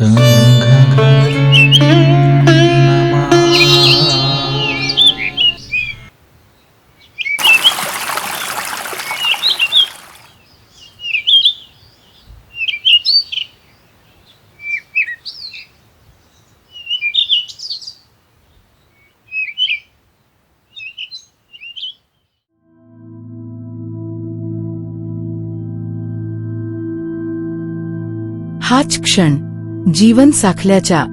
हाच क्षण जीवन साखल्याच्या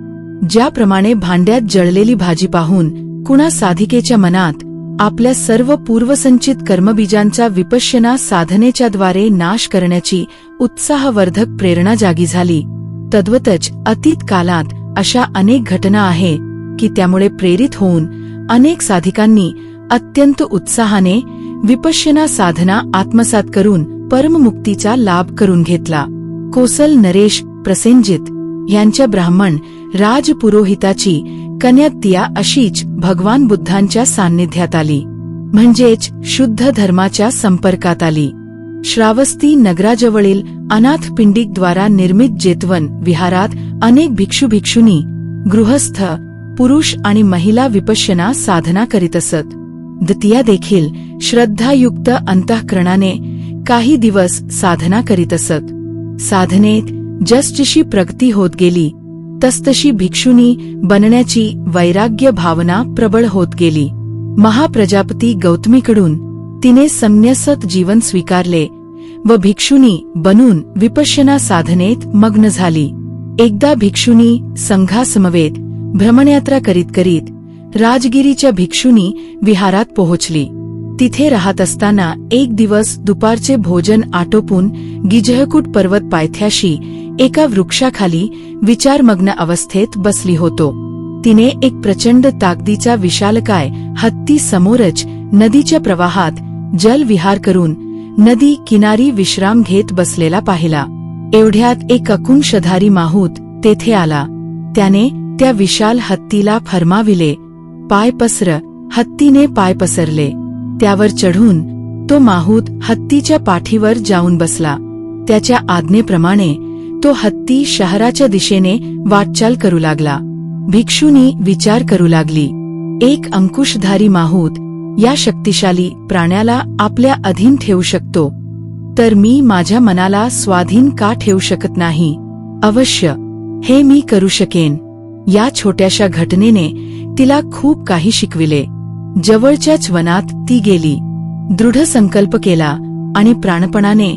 ज्याप्रमाणे भांड्यात जळलेली भाजी पाहून कुणा साधिकेच्या मनात आपल्या सर्व पूर्वसंचित कर्मबीजांचा विपश्यना साधनेच्याद्वारे नाश करण्याची उत्साहवर्धक प्रेरणा जागी झाली. तद्वतच अतीत कालात अशा अनेक घटना आहे की त्यामुळे प्रेरित होऊन अनेक साधिकांनी अत्यंत उत्साहाने विपश्यना साधना आत्मसात करून परममुक्तीचा लाभ करून घेतला. कोसल नरेश प्रसेंजित यांच्या ब्राह्मण राजपुरोहिताची कन्यात्या अशीच भगवान बुद्धांच्या सान्निध्यात आली. म्हणजेच शुद्ध धर्माच्या संपर्कात आली. श्रावस्ती नगराजवळील अनाथ पिंडिकद्वारा निर्मित जेतवन विहारात अनेक भिक्षू भिक्षुनी गृहस्थ पुरुष आणि महिला विपश्यना साधना करीत असत. दतिया देखील श्रद्धायुक्त अंतःकरणाने काही दिवस साधना करीत असत. साधनेत जसजशी प्रगती होत गेली तसतशी भिक्षुनी बनण्याची वैराग्य भावना प्रबळ होत गेली. महाप्रजापती गौतमीकडून तिने संन्यसत जीवन स्वीकारले व भिक्षुनी बनून विपश्यना साधनेत मग्न झाली. एकदा भिक्षुनी संघासमवेत भ्रमणयात्रा करीत करीत राजगिरीच्या भिक्षुनी विहारात पोहोचली. तिथे राहत असताना एक दिवस दुपारचे भोजन आटोपून गिजहकूट पर्वत पायथ्याशी एका वृक्षाखाली विचारमग्न अवस्थेत बसली होतो. तिने एक प्रचंड ताकदीचा विशालकाय हत्ती समोरच नदीच्या प्रवाहात जलविहार करून नदी किनारी विश्राम घेत बसलेला पाहिला. एवढ्यात एक अकुंशधारी माहूत तेथे आला. त्याने त्या विशाल हत्तीला फरमाविले पाय पसर. हत्तीने पाय पसरले. त्यावर चढून तो माहूत हत्तीच्या पाठीवर जाऊन बसला. त्याच्या आज्ञेप्रमाणे तो हत्ती शहराच्या दिशेने वाटचाल करू लागला. भिक्षुनी विचार करू लागली. एक अंकुशधारी माहूत या शक्तिशाली प्राण्याला आपल्या अधीन ठेवू शकतो. तर मी माझ्या मनाला स्वाधीन का ठेवू शकत नाही? अवश्य. हे मी करू शकेन. या छोट्याशा घटनेने तिला खूप काही शिकविले. जवळच्याच वनात ती गेली. दृढ संकल्प केला आणि प्राणपणाने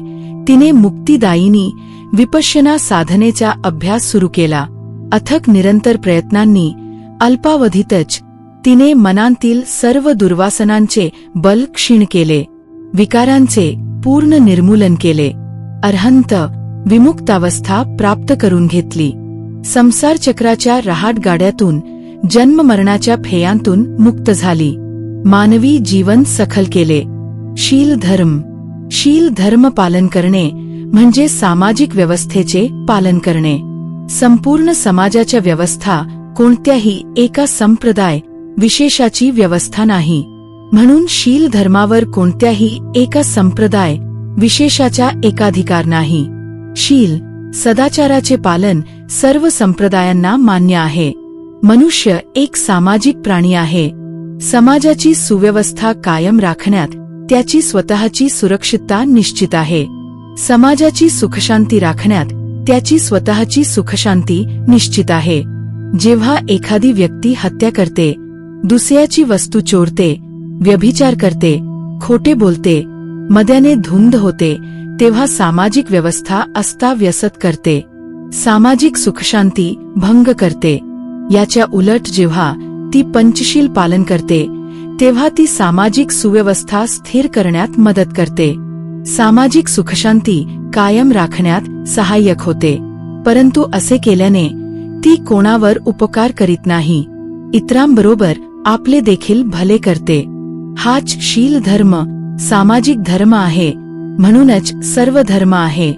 तिने मुक्तिदायिनी विपश्यना साधनेचा अभ्यास सुरू केला. अथक निरंतर प्रयत्नांनी अल्पावधीतच तिने मनांतील सर्व दुर्वासनांचे बल क्षीण केले. विकारांचे पूर्ण निर्मूलन केले. अर्हंत विमुक्तावस्था प्राप्त करून घेतली. संसार चक्राच्या रहाट जन्म मरणाच्या फेयांतून मुक्त झाली. मानवी जीवन सखल केले. शील धर्म शील धर्म पालन करणे म्हणजे सामाजिक व्यवस्थेचे पालन करणे. संपूर्ण समाजाच्या व्यवस्था कोणत्याही एका संप्रदाय विशेषाची व्यवस्था नाही. म्हणून शील धर्मावर कोणत्याही एका संप्रदाय विशेषाचा एकाधिकार नाही. शील सदाचाराचे पालन सर्व संप्रदायांना मान्य आहे. मनुष्य एक सामाजिक प्राणी आहे. समाजाची सुव्यवस्था कायम राखण्यात त्याची स्वतःची सुरक्षितता निश्चित आहे. समाजाची सुखशांती राखण्यात त्याची स्वतःची सुखशांती निश्चित आहे. जेव्हा एखादी व्यक्ती हत्या करते दुसऱ्याची वस्तू चोरते व्यभिचार करते खोटे बोलते मद्याने धुंद होते तेव्हा सामाजिक व्यवस्था अस्ताव्यसत करते. सामाजिक सुखशांती भंग करते. याच्या उलट जेव्हा ती पंचशील पालन करते तेव्हा ती सामाजिक सुव्यवस्था स्थिर करण्यात मदत करते. सामाजिक सुखशांती कायम राखण्यात सहाय्यक होते. परंतु असे केल्याने ती कोणावर उपकार करीत नाही. इतरांबरोबर आपले देखील भले करते. हाच शील धर्म सामाजिक धर्म आहे. म्हणूनच सर्व धर्म आहे.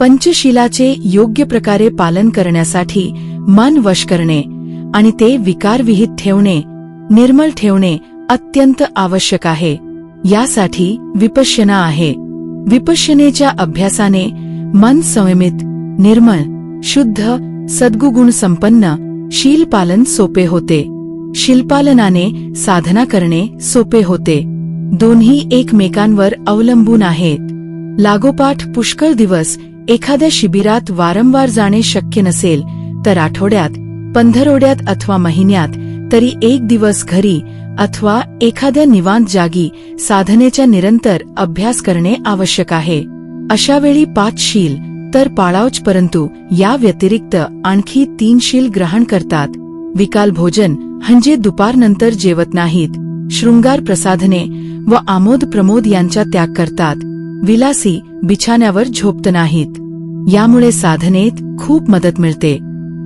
पंचशीलाचे योग्य प्रकारे पालन करण्यासाठी मन वश करणे आणि ते विकारविहित ठेवणे निर्मल ठेवणे अत्यंत आवश्यक आहे. यासाठी विपश्यना आहे. विपश्यनेच्या अभ्यासाने मन संयमित निर्मळ शुद्ध सद्गुगुण संपन्न शीलपालन सोपे होते. शिल्पालनाने साधना करणे सोपे होते. दोन्ही एकमेकांवर अवलंबून आहेत. लागोपाठ पुष्कळ दिवस एखाद्या शिबिरात वारंवार जाणे शक्य नसेल तर आठवड्यात पंधरवड्यात अथवा महिन्यात तरी एक दिवस घरी अथवा एखाद्या निवांत जागी साधनेच्या निरंतर अभ्यास करणे आवश्यक आहे. अशावेळी पाच शील तर पाळावच परंतु या व्यतिरिक्त आणखी तीन शील ग्रहण करतात. विकाल भोजन म्हणजे दुपारनंतर जेवत नाहीत शृंगार प्रसाधने व आमोद प्रमोद यांचा त्याग करतात. विलासी बिछाण्यावर झोपत नाहीत. यामुळे साधनेत खूप मदत मिळते.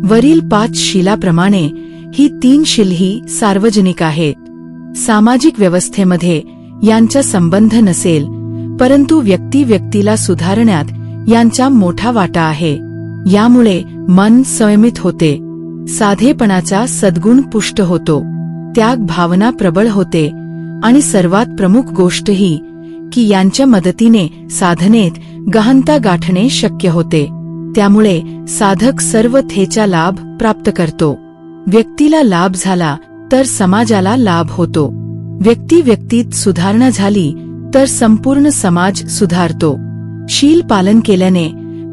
वरील पाच शिलाप्रमाणे ही तीन शिलही सार्वजनिक आहेत. सामाजिक व्यवस्थेमध्ये यांचा संबंध नसेल परंतु व्यक्ती व्यक्तीला सुधारण्यात यांचा मोठा वाटा आहे. यामुळे मन संयमित होते. साधेपणाचा सद्गुण पुष्ट होतो. त्याग भावना प्रबळ होते. आणि सर्वात प्रमुख गोष्ट ही की यांच्या मदतीने साधनेत गहनता गाठणे शक्य होते. त्यामुळे साधक सर्व थेचा लाभ प्राप्त करतो. व्यक्तीला लाभ झाला तर समाजाला लाभ होतो. व्यक्ती व्यक्तीत सुधारणा झाली तर संपूर्ण समाज सुधारतो. शील पालन केल्याने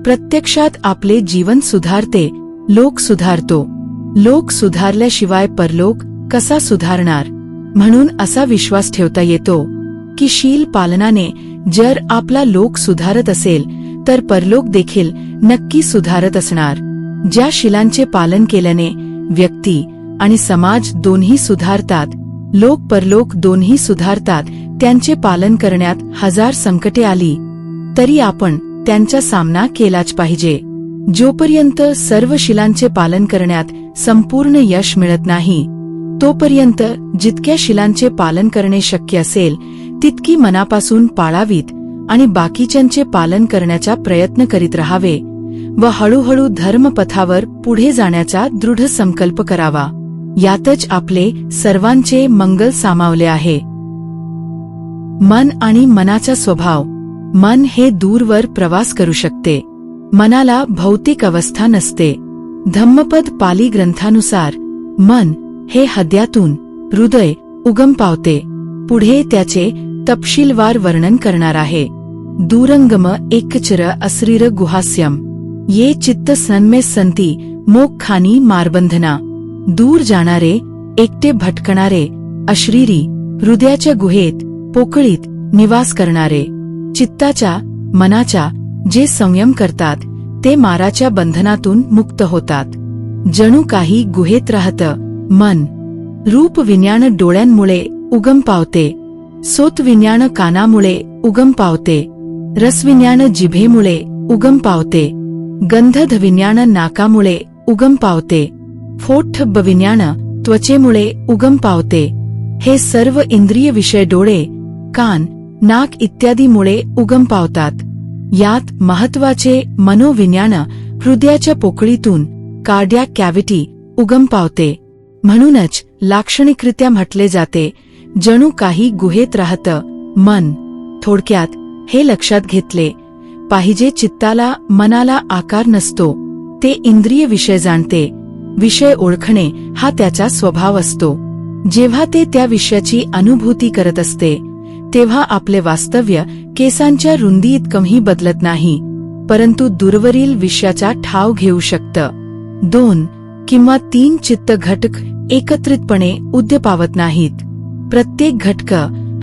प्रत्यक्षात आपले जीवन सुधारते लोक सुधारतो. लोक सुधारल्याशिवाय परलोक कसा सुधारणार? म्हणून असा विश्वास ठेवता येतो की शील पालनाने जर आपला लोक सुधारत असेल तर परलोक देखील नक्की सुधारत असणार. ज्या शिलांचे पालन केल्याने व्यक्ती आणि समाज दोन्ही सुधारतात. लोक परलोक दोन्ही सुधारतात. त्यांचे पालन करण्यात हजार संकटे आली. तरी आपण त्यांचा सामना केलाच पाहिजे. जोपर्यंत सर्व शिलांचे पालन करण्यात संपूर्ण यश मिळत नाही तोपर्यंत जितक्या शिलांचे पालन करणे शक्य असेल तितकी मनापासून पाळावीत आणि बाकीच्यांचे पालन करण्याचा प्रयत्न करीत राहावे व हळूहळू धर्मपथावर पुढे जाण्याचा दृढ संकल्प करावा. यातच आपले सर्वांचे मंगल सामावले आहे. मन आणि मनाचा स्वभाव. मन हे दूरवर प्रवास करू शकते. मनाला भौतिक अवस्था नसते. धम्मपद पाली ग्रंथानुसार मन हे हद्यातून हृदय उगम पावते. पुढे त्याचे तपशीलवार वर्णन करणार आहे. दूरंगम एकचर अस्रीर गुहास्यम. ये चित्त सन्मे संती मोक्षानी मारबंधना. दूर जाणारे एकटे भटकणारे अश्रीरी हृदयाच्या गुहेत पोकळीत निवास करणारे चित्ताच्या मनाच्या जे संयम करतात ते माराच्या बंधनातून मुक्त होतात. जणू काही गुहेत राहतं मन. रूप विज्ञान डोळ्यांमुळे उगम पावते. सोत विज्ञान कानामुळे उगम पावते. रसविज्ञान जिभेमुळे उगम पावते. गंधध विज्ञान नाकामुळे उगम पावते. फोठ विज्ञान त्वचेमुळे उगम पावते. हे सर्व इंद्रिय विषय डोळे कान नाक इत्यादीमुळे उगम पावतात. यात महत्त्वाचे मनोविज्ञान हृदयाच्या पोकळीतून कार्डिया कॅव्हिटी उगम पावते. म्हणूनच लाक्षणिकरित्या म्हटले जाते जणू काही गुहेत राहतं मन थोडक्यात हे लक्षात घेतले पाहिजे चित्ताला मनाला आकार नसतो ते इंद्रिय विषय जाणते विषय ओळखणे हा त्याचा स्वभाव असतो. जेव्हा ते त्या विषयाची अनुभूती करत असते तेव्हा आपले वास्तव्य केसांच्या रुंदी इतकंही बदलत नाही परंतु दूरवरील विषयाचा ठाव घेऊ शकतं. दोन किंवा तीन चित्त घटक एकत्रितपणे उद्य पावत नाहीत. प्रत्येक घटक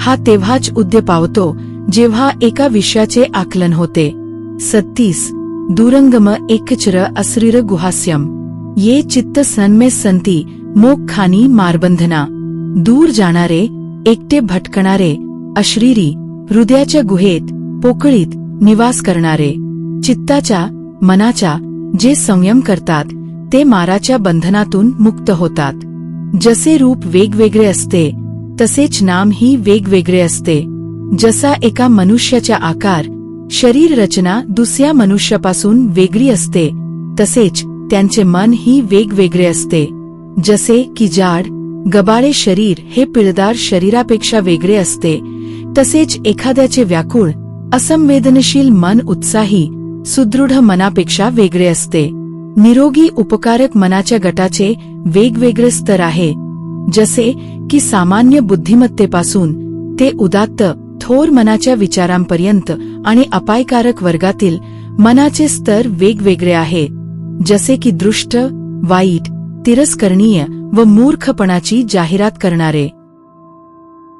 हा तेव्हाच उद्य पावतो जेव्हा एका विषयाचे आकलन होते. सत्तीस दुरंगम एकचर अस्रीर गुहास्यम. ये चित्त सन्मे संती मोखखानी मारबंधना। दूर जाणारे एकटे भटकणारे अश्रीरी हृदयाच्या गुहेत पोकळीत निवास करणारे। चित्ताच्या मनाच्या जे संयम करतात ते माराच्या बंधनातून मुक्त होतात। जसे रूप वेगवेगळे असते तसेच नाम ही वेगवेगळे असते। जसा एका मनुष्याचा आकार शरीर रचना दुसऱ्या मनुष्यापासून वेगळी असते तसेच त्यांचे मन ही वेगवेगळे असते. जसे की जाड गबाळे शरीर हे पिळदार शरीरापेक्षा वेगळे असते. तसेच एखाद्याचे व्याकुळ असंवेदनशील मन उत्साही सुदृढ मनापेक्षा वेगळे असते. निरोगी उपकारक मनाच्या गटाचे वेगवेगळे स्तर आहे. जसे की सामान्य बुद्धिमत्तेपासून ते उदात्त थोर मनाच्या विचारांपर्यंत आणि अपायकारक वर्गातील मनाचे स्तर वेगवेगळे आहे. जसे की दृष्ट वाईट तिरस्करणीय व मूर्खपणाची जाहिरात करणारे.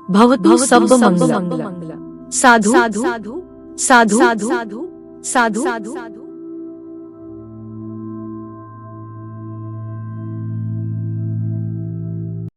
भवतु सब मंगल. साधु साधु साधु साधु साधु